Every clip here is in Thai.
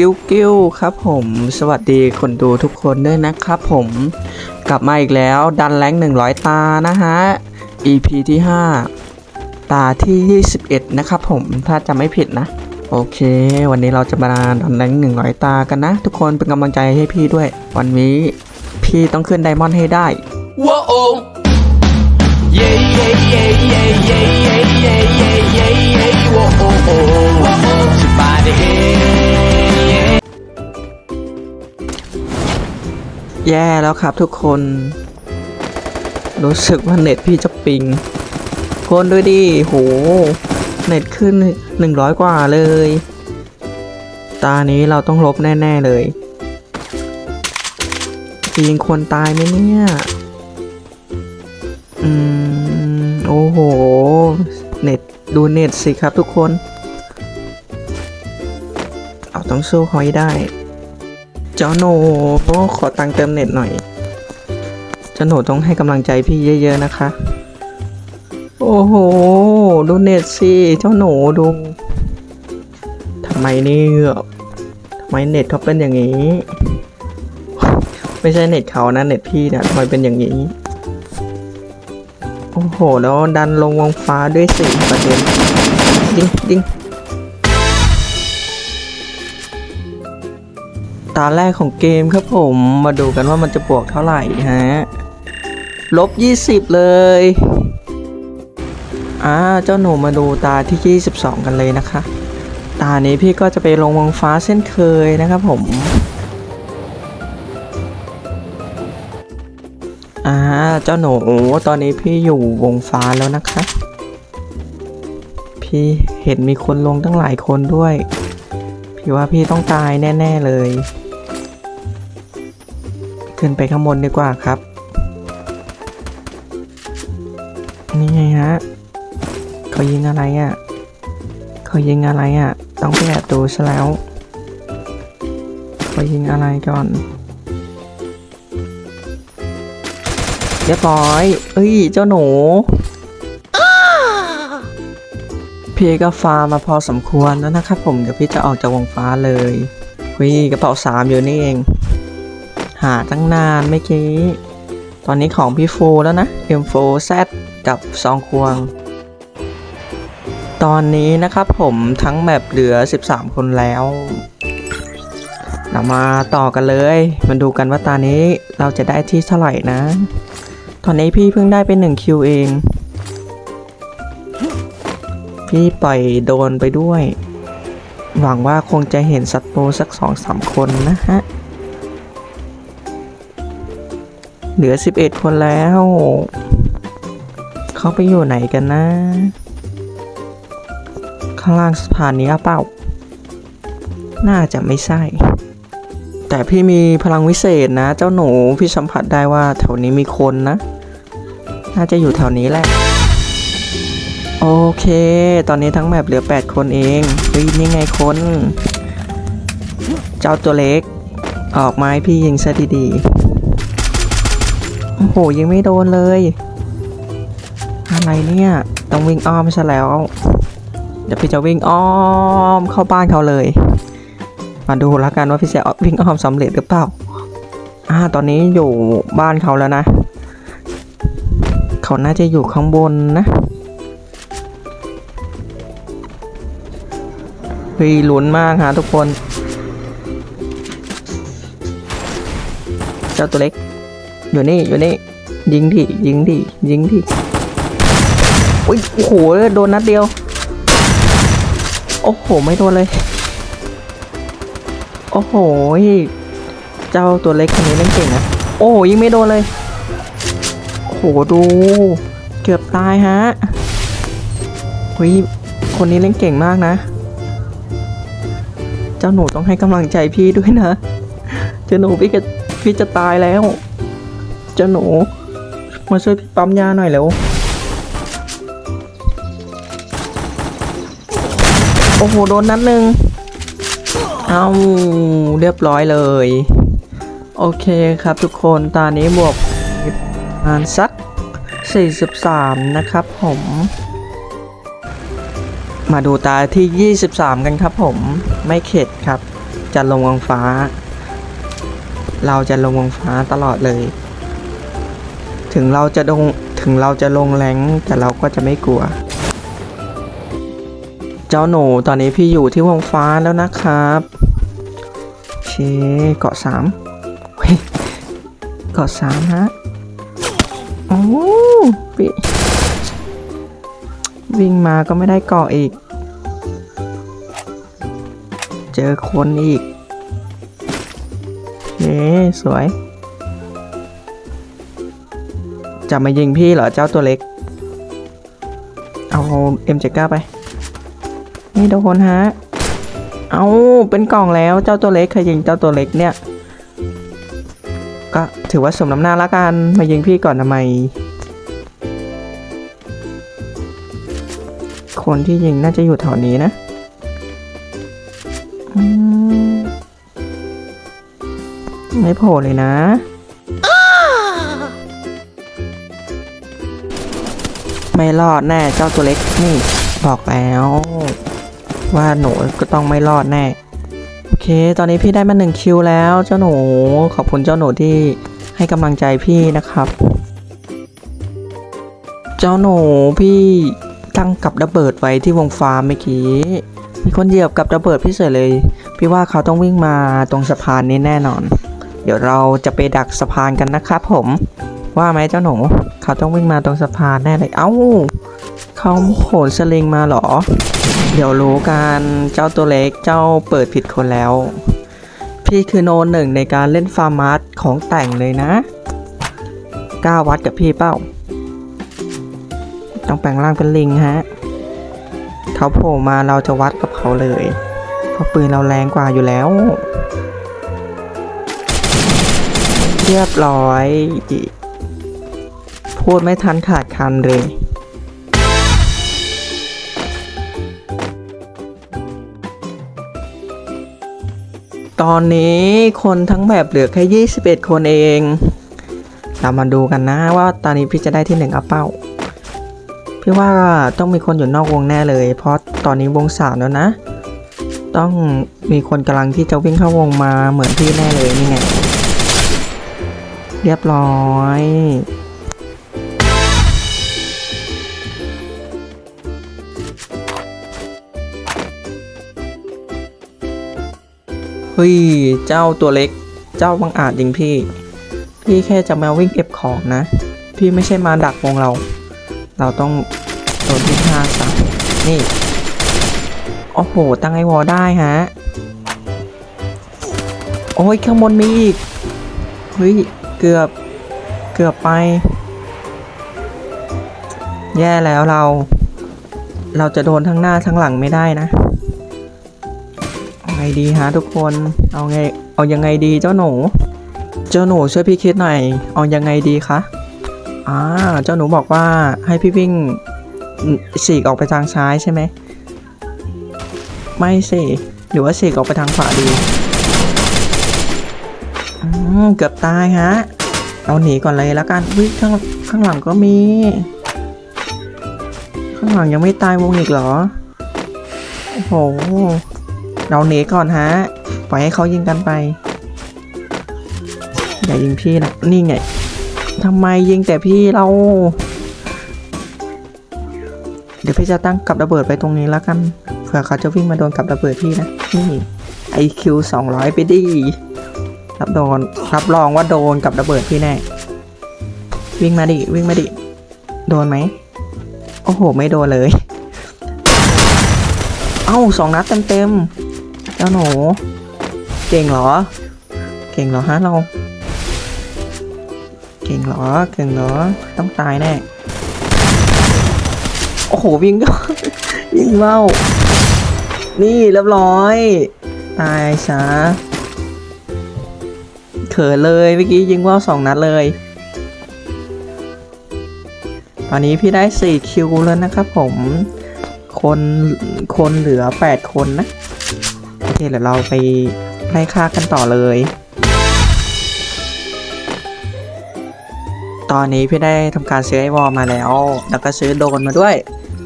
กิ้วกิ้วครับผม สวัสดีคนดูทุกคนด้วยนะครับผม กลับมาอีกแล้วดันแรง100 ตานะฮะ EP ที่ 5 ตาที่ 21 นะครับผม ถ้าจำไม่ผิดนะ โอเค วันนี้เราจะมาดันแรง100 ตากันนะ ทุกคนเป็นกำลังใจให้พี่ด้วย วันนี้พี่ต้องขึ้นไดมอนด์ให้ได้ Whoa. Yeah, yeah, yeah, yeah, yeah, yeah, yeah, yeah, yeah, yeah. Whoa, oh, oh. Somebody, yeah. แย่แล้วครับทุกคน รู้สึกว่าเน็ตพี่จะปิงคนด้วยดิโห เน็ตขึ้น 100 กว่าเลย ตานี้เราต้องลบแน่ ๆ เลยจะยิงคนตายไหมเนี่ย อืม โอ้โห เน็ต ดูเน็ตสิครับทุกคน เอาต้องสู้เขาให้ได้ จ้าโหนขอตังเติมเน็ตหน่อย เจ้าโหนต้องให้กำลังใจพี่เยอะ ๆ นะคะ โอ้โห ดูเน็ตสิ เจ้าหนูดูทำไมเนี่ยทำไมเน็ตเขาเป็นอย่างนี้ ไม่ใช่เน็ตเขานะ เน็ตพี่นี่ยทำไมเป็นอย่างนี้ โอ้โห แล้วดันลงวงฟ้าด้วยสี่ประเด็นยิงยิงาแรกของเกมครับผมมาดูกันว่ามันจะบวกเท่าไหร่ฮะลบ 20 เลยอ่าเจ้าหนูมาดูตาที่ 22 กันเลยนะคะ ตานี้พี่ก็จะไปลงวงฟ้าเส้นเคยนะครับผมอ่าเจ้าหนูตอนนี้พี่อยู่วงฟ้าแล้วนะคะ พี่เห็นมีคนลงตั้งหลายคนด้วย พี่ว่าพี่ต้องตายแน่ ๆ เลย ขึ้นไปข้างบนดีกว่าครับ นี่ไงฮะเขายิงอะไรอะ่ะเขายิงอะไรอะ่ะ ต้องไปแอบดูซะแล้วเขายิงอะไรก่อนเรียบร้อย เอ้ย เจ้าหนูพี่ก็ฟาร์มมาพอสมควรแล้วนะครับผมเดี๋ยวพี่จะออกจากวงฟ้าเลยวิ่กระเป๋าสามอยู่นี่เอง หาตั้งนานเมื่อกี้ ตอนนี้ของพี่โฟแล้วนะ M4 Z กับซองควง ตอนนี้นะครับผมทั้งแมปเหลือ 13 คนแล้วเรามาต่อกันเลย มาดูกันว่าตอนนี้เราจะได้ที่เท่าไหร่นะ ตอนนี้พี่เพิ่งได้ไป1คิวเอง พี่ปล่อยโดนไปด้วย หวังว่าคงจะเห็นศัตรูสักสองสามคนนะฮะ เหลือ 11 คนแล้ว เขาไปอยู่ไหนกันนะ ข้างล่างสะพานนี้เปล่า น่าจะไม่ใช่ แต่พี่มีพลังวิเศษนะ เจ้าหนูพี่สัมผัสได้ว่าแถวนี้มีคนนะ น่าจะอยู่แถวนี้แหละ โอเค ตอนนี้ทั้งแมปเหลือ 8 คนเองเฮ้ยนี่ไงคน เจ้าตัวเล็ก ออกไม้พี่ยิงซะดีๆ โอ้โหยิงไม่โดนเลย อะไรเนี่ยต้องวิ่งอ้อมซะแล้ว เดี๋ยวพี่จะวิ่งอ้อมเข้าบ้านเขาเลย มาดูแล้วกันว่าพี่จะวิ่งอ้อมสำเร็จหรือเปล่าอ่าตอนนี้อยู่บ้านเขาแล้วนะ เขาน่าจะอยู่ข้างบนนะเฮ้ยลุ้นมากฮะทุกคน เจ้าตัวเล็ก อยู่นี่อยู่นี่ยิงดิยิงดิยิงดิอุ้ยโอ้โหโดนนัดเดียว โอ้โหไม่โดนเลย โอ้โหเจ้าตัวเล็กคนนี้เล่นเก่งนะโอ้ยิงไม่โดนเลยโอ้โหดูเกือบตายฮะเฮ้ยคนนี้เล่นเก่งมากนะ เจ้าหนูต้องให้กำลังใจพี่ด้วยนะเจ้าหนูพี่จะพี่จะตายแล้ว จ้าหนู มาช่วยพี่ปั๊มยาหน่อยเร็วโอ้โห โดนนัดหนึ่งเอาเรียบร้อยเลย โอเคครับทุกคนตอนนี้บวกประมาณสัก 43 นะครับผม มาดูตาที่ 23 กันครับผมไม่เข็ดครับ จะลงวงฟ้า เราจะลงวงฟ้าตลอดเลย ถึงเราจะลงถึงเราจะลงแรงแต่เราก็จะไม่กลัว เจ้าหนูตอนนี้พี่อยู่ที่วงฟ้าแล้วนะครับโอเคเกาะสามเฮ้ยเกาะสามฮะโอ้ปิวิ่งมาก็ไม่ได้เกาะอีก เจอคนอีกเย้สวย จะมายิงพี่เหรอเจ้าตัวเล็ก เอา M79 ไป นี่ทุกคนฮะ เอาเป็นกล่องแล้วเจ้าตัวเล็กใครยิงเจ้าตัวเล็กเนี่ย ก็ถือว่าสมน้ำหน้าละกันมายิงพี่ก่อนทำไม คนที่ยิงน่าจะอยู่แถวนี้นะไม่โผล่เลยนะ ไม่รอดแน่เจ้าตัวเล็กนี่บอกแล้ว ว่าหนูก็ต้องไม่รอดแน่โอเค ตอนนี้พี่ได้มาหนึ่งคิวแล้ว เจ้าหนูขอบคุณเจ้าหนูที่ให้กำลังใจพี่นะครับ เจ้าหนูพี่ตั้งกับระเบิดไว้ที่วงฟ้าเมื่อกี้มีคนเหยียบกับระเบิดพี่เสยเลย พี่ว่าเขาต้องวิ่งมาตรงสะพานนี้แน่นอน เดี๋ยวเราจะไปดักสะพานกันนะครับผม ว่าไหมเจ้าหนูเขาต้องวิ่งมาตรงสะพานแน่เลย เอ้า เขาโหนสลิงมาเหรอ เดี๋ยวรู้กันเจ้าตัวเล็กเจ้าเปิดผิดคนแล้ว พี่คือโนนหนึ่งในการเล่นฟาร์มาร์ของแต่งเลยนะกล้าวัดกับพี่เป้า ต้องแปลงร่างเป็นลิงฮะ เขาโผล่มาเราจะวัดกับเขาเลย เพราะปืนเราแรงกว่าอยู่แล้ว เรียบร้อย พูดไม่ทันขาดคำเลย ตอนนี้คนทั้งแบบเหลือแค่ 21 คนเอง เรามาดูกันนะว่าตอนนี้พี่จะได้ที่หนึ่งอัพเป้า พี่ว่าต้องมีคนอยู่นอกวงแน่เลย เพราะตอนนี้วงสามแล้วนะ ต้องมีคนกำลังที่จะวิ่งเข้าวงมาเหมือนพี่แน่เลยนี่ไงเรียบร้อย ฮ้ย เจ้าตัวเล็ก เจ้าบังอาจยิงพี่ พี่แค่จะมาวิ่งเก็บของนะ พี่ไม่ใช่มาดักวงเรา เราต้องโดนที่ห้าซะนี่ โอ้โห ตั้งไอวอได้ฮะ โอ้ย ข้างบนมีอีก เฮ้ย เกือบ เกือบไป แย่แล้วเรา เราจะโดนทั้งหน้าทั้งหลังไม่ได้นะ ไงดีฮะทุกคน เอาไง เอายังไงดีเจ้าหนู เจ้าหนูช่วยพี่คิดหน่อย เอายังไงดีคะ อ่า เจ้าหนูบอกว่าให้พี่วิ่งฉีกออกไปทางซ้ายใช่ไหม ไม่สิหรือว่าฉีกออกไปทางขวาดี อืม เกือบตายฮะเราหนีก่อนเลยแล้วกันวิข้างข้างหลังก็มี ข้างหลังยังไม่ตายวงอีกเหรอ โอ้โห เราหนีก่อนฮะ ปล่อยให้เขายิงกันไป อย่ายิงพี่นะ นี่ไงทำไมยิงแต่พี่เรา เดี๋ยวพี่จะตั้งกับระเบิดไปตรงนี้แล้วกัน เผื่อเขาจะวิ่งมาโดนกับระเบิดพี่นะ นี่ IQ 200ไปดิรับโดน รับรองว่าโดนกับระเบิดพี่แน่ วิ่งมาดิ วิ่งมาดิ โดนไหม โอ้โห ไม่โดนเลย เอ้าสองนัดเต็มๆเจ้าหนู เก่งเหรอ เก่งเหรอฮะเรา เก่งเหรอ เก่งเหรอ ต้องตายแน่ โอ้โหวิ่งวิ่งเมานี่เรียบร้อย ตายซะเขินเลยเมื่อกี้ยิงว่าวสองนัดเลย ตอนนี้พี่ได้สี่คิวแล้วนะครับผม คนคนเหลือแปดคนนะ เคเดี๋ยวเราไปไล่ฆ่ากันต่อเลย ตอนนี้พี่ได้ทำการซื้อไอวอลมาแล้ว แล้วก็ซื้อโดนมาด้วย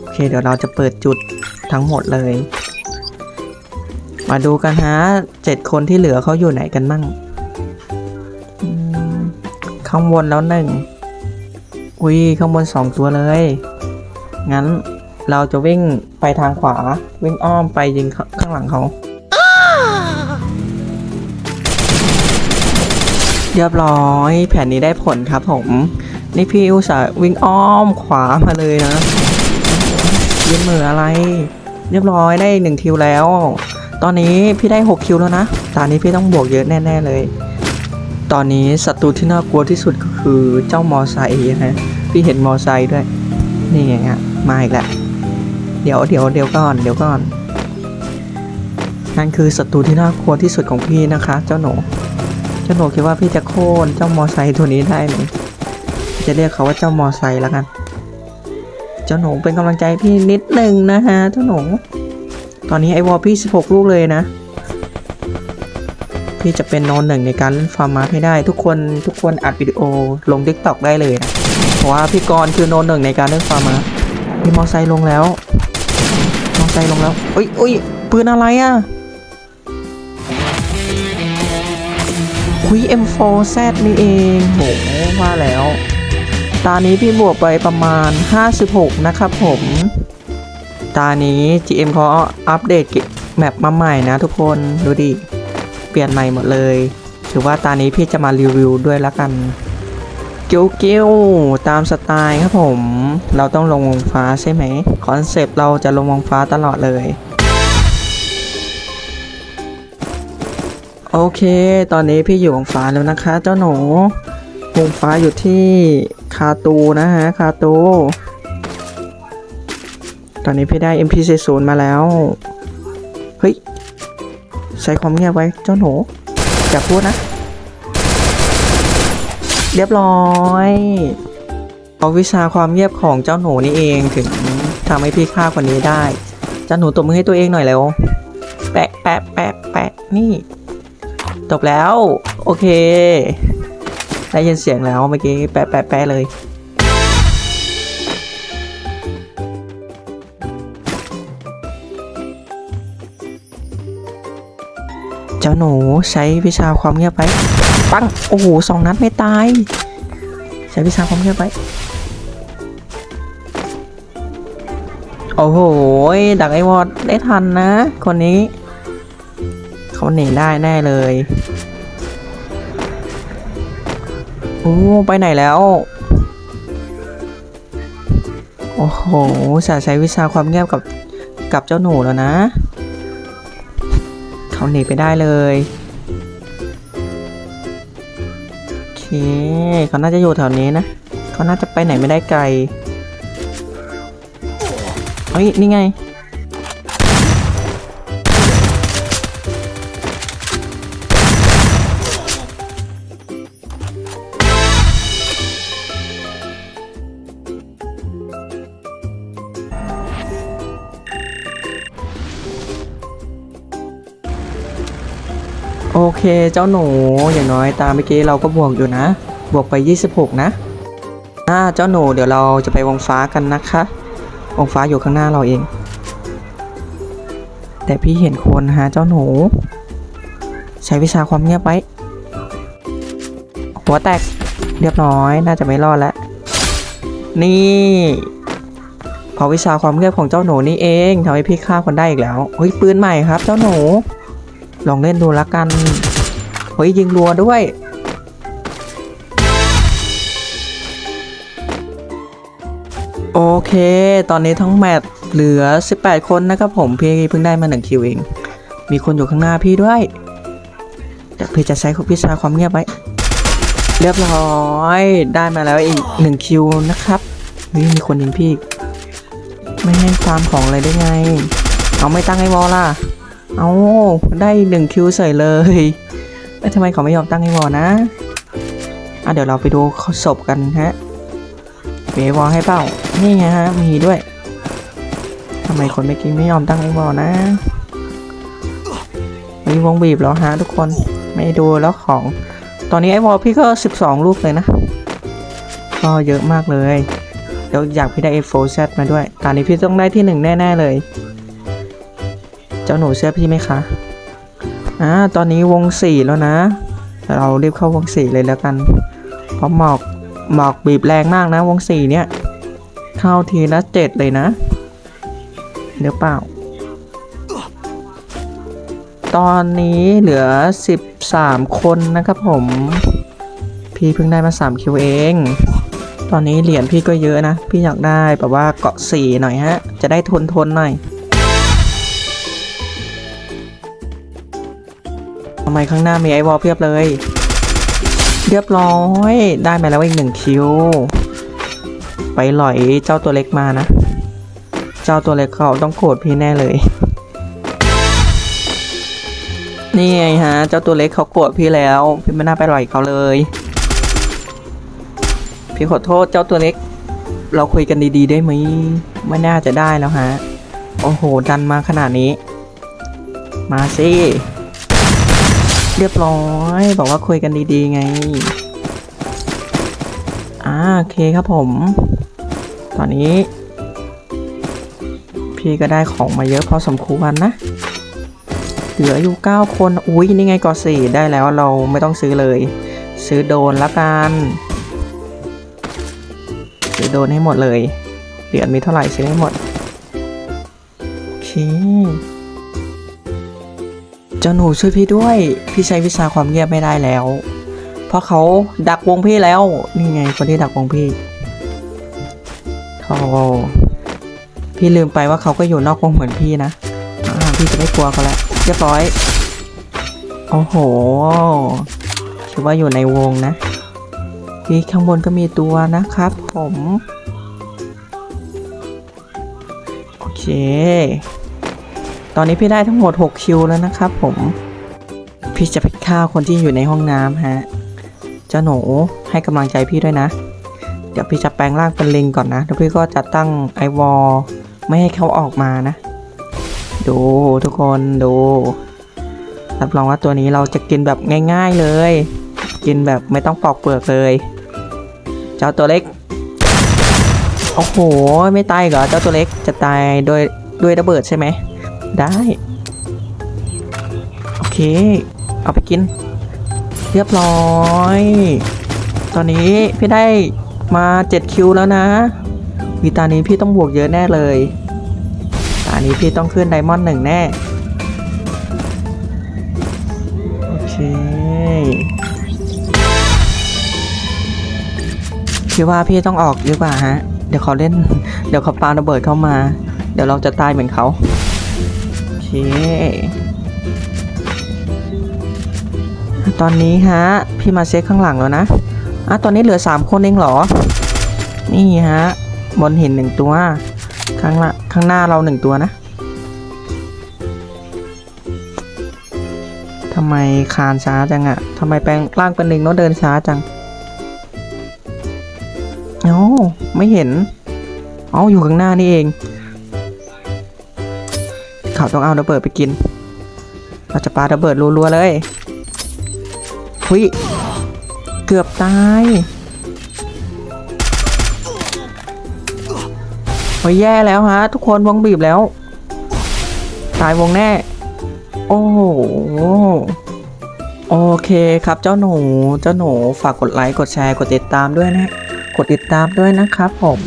โอเค เดี๋ยวเราจะเปิดจุดทั้งหมดเลย มาดูกันฮะเจ็ดคนที่เหลือเขาอยู่ไหนกันมั่งข้างบนแล้วหนึ่งอุ้ยข้างบนสองตัวเลย งั้นเราจะวิ่งไปทางขวา วิ่งอ้อมไปยิงข้างหลังเขา เรียบร้อย แผนนี้ได้ผลครับผม นี่พี่อุตส่าห์วิ่งอ้อมขวามาเลยนะยืนมืออะไร เรียบร้อยได้หนึ่งคิวแล้ว ตอนนี้พี่ได้6คิวแล้วนะตอนนี้พี่ต้องบวกเยอะแน่ ๆเลย ตอนนี้ศัตรูที่น่ากลัวที่สุดก็คือเจ้ามอไซค์ฮะพี่เห็นมอไซค์ด้วย นี่ไงฮะมาอีกแล้วเดี๋ยวเดี๋ยวเดี๋ยวก่อนเดี๋ยวก่อนนั่นคือศัตรูที่น่ากลัวที่สุดของพี่นะคะ เจ้าหนู เจ้าหนูคิดว่าพี่จะโค่นเจ้ามอไซค์ตัวนี้ได้ไหมจะเรียกเขาว่าเจ้ามอไซค์แล้วกัน เจ้าหนูเป็นกำลังใจพี่นิดหนึ่งนะฮะเจ้าหนู ตอนนี้ไอวอลพี่ 16 ลูกเลยนะ พี่จะเป็นโนนหนึ่งในการฟาร์มมาให้ได้ ทุกคนทุกคนอัดวิดีโอลง t ิ k t o k ได้เลยนะเพราะว่าพี่กรคือโนนหนึ่งในการเล่นฟาร์มมาพี่มอไซค์ลงแล้ว มอไซค์ลงแล้วอุ้ยอุ้ยปืนอะไรอะ คุย M4Z นี่เองโหว่าแล้วตอนนี้พี่บวกไปประมาณ 56 นะครับผม ตานี้ GM เขาอัปเดตแมปมาใหม่นะทุกคน ดูดิ เปลี่ยนใหม่หมดเลย ถือว่าตานี้พี่จะมารีวิวด้วยละกันเกี้ยวเกี้ยวตามสไตล์ครับผม เราต้องลงวงฟ้าใช่ไหม คอนเซปต์เราจะลงวงฟ้าตลอดเลย โอเค ตอนนี้พี่อยู่วงฟ้าแล้วนะคะ เจ้าหนูวงฟ้าอยู่ที่คาตูนะฮะคาตู ตอนนี้พี่ได้ MP40 มาแล้ว เฮ้ยใช้ความเงียบไว้เจ้าหนูอย่าพูดนะ เรียบร้อยเอาวิชาความเงียบของเจ้าหนูนี่เองถึงทำให้พี่ฆ่าคนนี้ได้ เจ้าหนูตบมือให้ตัวเองหน่อยแล้ว แปะแปะแปะแปะนี่ จบแล้ว โอเค ได้ยินเสียงแล้วเมื่อกี้แปะแปะแปะเลยเจ้าหนูใช้วิชาความเงียบไว้ปังโอ้โหสองนัดไม่ตาย ใช้วิชาความเงียบไว้โอ้โหดักไอวอดได้ทันนะ คนนี้ เขาหนีได้แน่เลย โอ้ ไปไหนแล้ว โอ้โหสาใช้วิชาความเงียบกับกับเจ้าหนูแล้วนะ เขาหนีไปได้เลยโอเคเขาน่าจะอยู่แถวนี้นะ เขาน่าจะไปไหนไม่ได้ไกลเฮ้ย นี่ไง เคเจ้าหนูอย่างน้อยตามเมื่อกี้เราก็บวกอยู่นะ บวกไป 26 นะอ่าเจ้าหนูเดี๋ยวเราจะไปวงฟ้ากันนะคะ วงฟ้าอยู่ข้างหน้าเราเอง แต่พี่เห็นคนฮะเจ้าหนู ใช้วิชาความเงียบไว้ หัวแตกเรียบร้อยน่าจะไม่รอดแล้ว นี่พอวิชาความเงียบของเจ้าหนูนี่เองทำให้พี่ฆ่าคนได้อีกแล้วเฮ้ยปืนใหม่ครับ เจ้าหนู ลองเล่นดูละกันเฮ้ยยิงรัวด้วย โอเค ตอนนี้ทั้งแมตช์เหลือ 18 คนนะครับผมพี่เพิ่งได้มาหนึ่งคิวเอง มีคนอยู่ข้างหน้าพี่ด้วยเดี๋ยวพี่จะใช้พิชาความเงียบไว้ เรียบร้อยได้มาแล้วอีกหนึ่งคิวนะครับเฮ้ยมีคนยิงพี่ ไม่ให้ตามของอะไรได้ไง เอาไม่ตั้งไอ้วอลล่ะ เอาได้หนึ่งคิวเฉยเลยเอ้ยทำไมเขาไม่ยอมตั้งไอ้วอลนะอะเดี๋ยวเราไปดูศพกันฮะเววอลให้เปล่า นี่ไงฮะ มีด้วย ทำไมคนเมื่อกี้ไม่ยอมตั้งไอ้วอลนะ มีวงบีบแล้วฮะทุกคน ไม่ดูแล้วของ ตอนนี้ไอ้วอลพี่ก็ 12 ลูกเลยนะ ก็เยอะมากเลย เดี๋ยวอยากพี่ได้ F4Z มาด้วย ตอนนี้พี่ต้องได้ที่หนึ่งแน่ ๆ เลย เจ้าหนูเชื่อพี่ไหมคะอ่าตอนนี้วงสี่แล้วนะ เรารีบเข้าวงสี่เลยแล้วกัน เพราะหมอกหมอกบีบแรงมากนะ วงสี่เนี่ย เข้าทีละเจ็ดเลยนะเดี๋ยวเปล่า ตอนนี้เหลือ 13 คนนะครับผม พี่เพิ่งได้มา 3 คิวเอง ตอนนี้เหรียญพี่ก็เยอะนะ พี่อยากได้แบบว่าเกาะสีหน่อยฮะ จะได้ทนทนหน่อย ทำไมข้างหน้ามีไอวอลเพียบเลย เรียบร้อยได้มาแล้วอีกหนึ่งคิว ไปหล่อยเจ้าตัวเล็กมานะ เจ้าตัวเล็กเขาต้องโกรธพี่แน่เลย นี่ไงฮะ เจ้าตัวเล็กเขาโกรธพี่แล้ว พี่ไม่น่าไปหล่อยเขาเลย พี่ขอโทษเจ้าตัวเล็ก เราคุยกันดีๆได้ไหมไม่น่าจะได้แล้วฮะ โอ้โห ดันมาขนาดนี้ มาสิ เรียบร้อย บอกว่าคุยกันดีๆไง อ่าโอเคครับผม ตอนนี้ พี่ก็ได้ของมาเยอะพอสมควรนะ เหลืออยู่ 9 คน อุ้ยนี่ไงก่อสี่ได้แล้วเราไม่ต้องซื้อเลย ซื้อโดนละกัน ซื้อโดนให้หมดเลย เหรียญมีเท่าไหร่ซื้อให้หมด โอเค จ้าหนูช่วยพี่ด้วย พี่ใช้วิชาความเงียบไม่ได้แล้ว เพราะเขาดักวงพี่แล้ว นี่ไงคนที่ดักวงพี่เขาพี่ลืมไปว่าเขาก็อยู่นอกวงเหมือนพี่นะพี่จะไม่กลัวเขาแล้วเรียบร้อย โอ้โหคิดว่าอยู่ในวงนะพี่ข้างบนก็มีตัวนะครับผม โอเค ตอนนี้พี่ได้ทั้งหมด 6 คิวแล้วนะครับผม พี่จะไปฆ่าคนที่อยู่ในห้องน้ำฮะ เจ้าหนูให้กำลังใจพี่ด้วยนะ เดี๋ยวพี่จะแปลงร่างเป็นลิงก่อนนะแล้วพี่ก็จะตั้งไอวอลไม่ให้เขาออกมานะ ดูทุกคนดูรับรองว่าตัวนี้เราจะกินแบบง่าย ๆเลย กินแบบไม่ต้องปอกเปลือกเลย เจ้าตัวเล็ก โอ้โห ไม่ตายเหรอ เจ้าตัวเล็กจะตายโดยด้วยระเบิดใช่ไหม ได้ โอเค เอาไปกิน เรียบร้อย ตอนนี้พี่ได้มา7คิวแล้วนะวีตานี้พี่ต้องบวกเยอะแน่เลย ตานี้พี่ต้องขึ้นไดมอนด์หนึ่งแน่ โอเคพี่ว่าพี่ต้องออกดีกว่าฮะ เดี๋ยวเขาเล่น เดี๋ยวเขาปาระเบิดเข้ามา เดี๋ยวเราจะตายเหมือนเขา เค ตอนนี้ฮะ พี่มาเช็คข้างหลังแล้วนะอะตอนนี้เหลือสามคนเองเหรอ นี่ฮะ บนเห็นหนึ่งตัว ข้างละข้างหน้าเราหนึ่งตัวนะทำไมคานช้าจังอะทำไมแปลงร่างเป็นหนึ่งแล้วเดินช้าจังเอ้าไม่เห็น เอ้าอยู่ข้างหน้านี่เอง เขาต้องเอาระเบิดไปกิน เราจะปาระเบิดรัวๆเลยหุยเกือบตายโอ้ยแย่แล้วฮะ ทุกคนวงบีบแล้ว ตายวงแน่ โอ้โหโอเคครับเจ้าหนูเจ้าหนูฝากกดไลค์กดแชร์กดติดตามด้วยนะ กดติดตามด้วยนะครับผม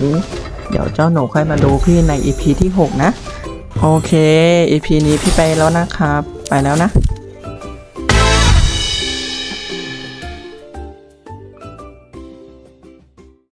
เดี๋ยวเจ้าหนูค่อยมาดูพี่ใน EP ที่ 6 นะ โอเค EP นี้พี่ไปแล้วนะครับ ไปแล้วนะ